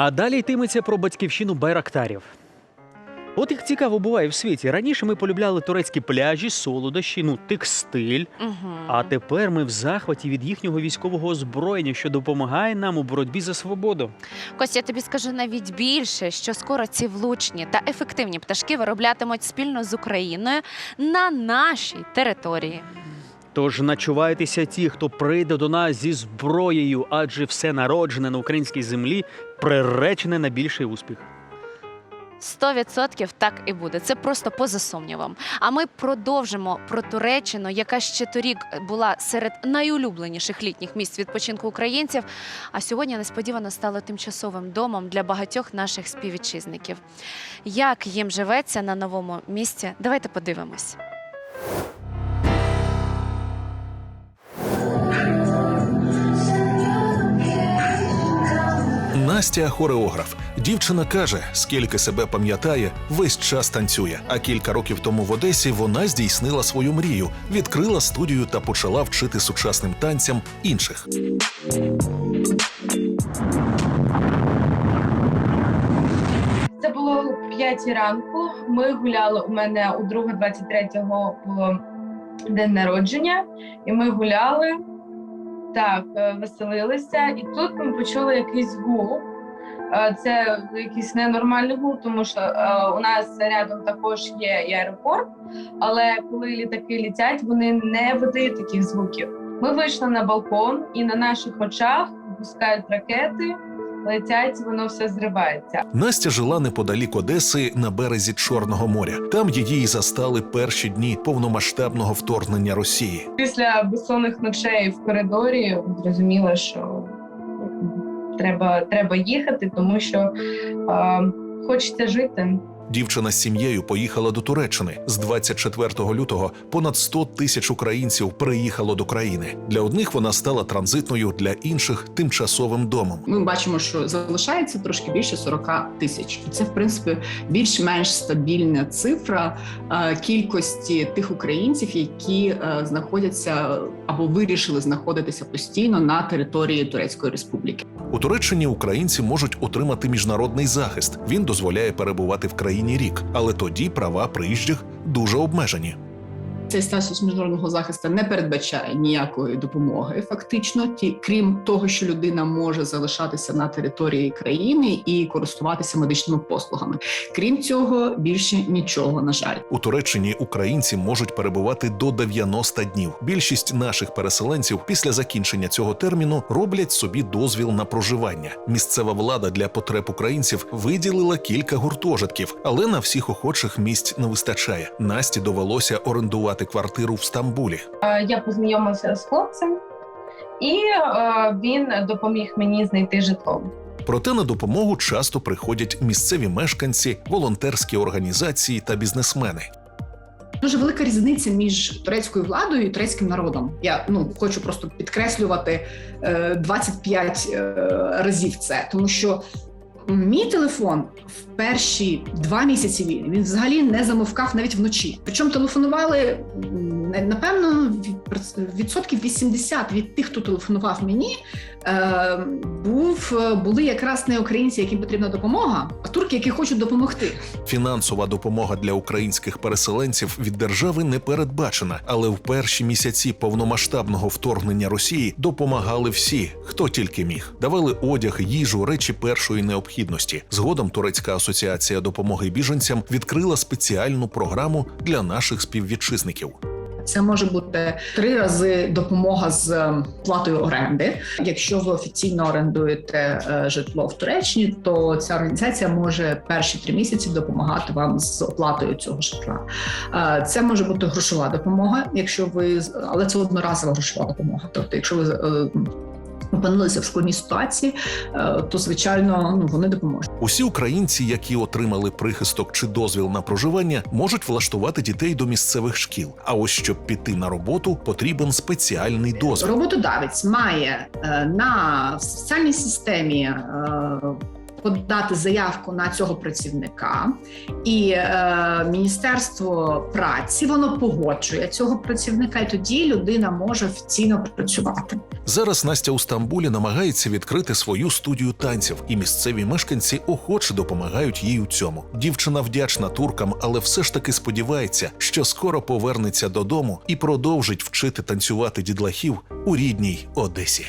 А далі йтиметься про батьківщину байрактарів. От як цікаво буває в світі. Раніше ми полюбляли турецькі пляжі, солодощі, ну, текстиль. Угу. А тепер ми в захваті від їхнього військового озброєння, що допомагає нам у боротьбі за свободу. Костя, я тобі скажу навіть більше, що скоро ці влучні та ефективні пташки вироблятимуть спільно з Україною на нашій території. Тож начувайтеся ті, хто прийде до нас зі зброєю, адже все народжене на українській землі приречене на більший успіх. 100% так і буде. Це просто поза сумнівом. А ми продовжимо про Туреччину, яка ще торік була серед найулюбленіших літніх місць відпочинку українців. А сьогодні несподівано стало тимчасовим домом для багатьох наших співвітчизників. Як їм живеться на новому місці? Давайте подивимось. Настя хореограф. Дівчина каже, скільки себе пам'ятає, весь час танцює. А кілька років тому в Одесі вона здійснила свою мрію, відкрила студію та почала вчити сучасним танцям інших. Це було 5 ранку. Ми гуляли у мене у друга 23-го було день народження, і ми гуляли так, е, веселилися. І тут ми почули якийсь гул. Е, Це якийсь ненормальний гул, тому що е, у нас рядом також є і аеропорт. Але коли літаки літять, вони не видають таких звуків. Ми вийшли на балкон, і на наших очах пускають ракети, летять, воно все зривається. Настя жила неподалік Одеси на березі Чорного моря. Там її і застали перші дні повномасштабного вторгнення Росії. Після безсонних ночей в коридорі зрозуміла, що треба, треба їхати, тому що е, хочеться жити. Дівчина з сім'єю поїхала до Туреччини. З 24 лютого понад 100 тисяч українців приїхало до країни. Для одних вона стала транзитною, для інших тимчасовим домом. Ми бачимо, що залишається трошки більше 40 тисяч. Це в принципі більш-менш стабільна цифра е, кількості тих українців, які е, знаходяться або вирішили знаходитися постійно на території Турецької Республіки. У Туреччині українці можуть отримати міжнародний захист. Він дозволяє перебувати в країні рік, але тоді права приїжджих дуже обмежені. Цей статус міжнародного захисту не передбачає ніякої допомоги, фактично, ті, крім того, що людина може залишатися на території країни і користуватися медичними послугами. Крім цього, більше нічого, на жаль. У Туреччині українці можуть перебувати до 90 днів. Більшість наших переселенців після закінчення цього терміну роблять собі дозвіл на проживання. Місцева влада для потреб українців виділила кілька гуртожитків, але на всіх охочих місць не вистачає. Насті довелося орендувати квартиру в Стамбулі. Е, Я познайомилася з хлопцем, і е, він допоміг мені знайти житло. Проте на допомогу часто приходять місцеві мешканці, волонтерські організації та бізнесмени. Дуже велика різниця між турецькою владою і турецьким народом. Я ну хочу просто підкреслювати е, 25 е, разів це, тому що мій телефон в перші два місяці війни він взагалі не замовкав навіть вночі. Причому телефонували напевно від- відсотків 80 від тих, хто телефонував мені, е, був були якраз не українці, яким потрібна допомога, а турки, які хочуть допомогти. Фінансова допомога для українських переселенців від держави не передбачена, але в перші місяці повномасштабного вторгнення Росії допомагали всі, хто тільки міг. Давали одяг, їжу, речі першої необхідності. Згодом турецька асоціація допомоги біженцям відкрила спеціальну програму для наших співвітчизників. Це може бути три рази допомога з е, платою оренди. Якщо ви офіційно орендуєте е, житло в Туреччині, то ця організація може перші три місяці допомагати вам з оплатою цього житла. Е, Це може бути грошова допомога, якщо ви але це одноразова грошова допомога. Тобто, якщо ви опинилися в складній ситуації, е, то звичайно ну вони допоможуть. Усі українці, які отримали прихисток чи дозвіл на проживання, можуть влаштувати дітей до місцевих шкіл. А ось щоб піти на роботу, потрібен спеціальний дозвіл. Роботодавець має е, на соціальній системі е, подати заявку на цього працівника, і е, Міністерство праці воно погоджує цього працівника, і тоді людина може офіційно працювати. Зараз Настя у Стамбулі намагається відкрити свою студію танців, і місцеві мешканці охоче допомагають їй у цьому. Дівчина вдячна туркам, але все ж таки сподівається, що скоро повернеться додому і продовжить вчити танцювати дідлахів у рідній Одесі.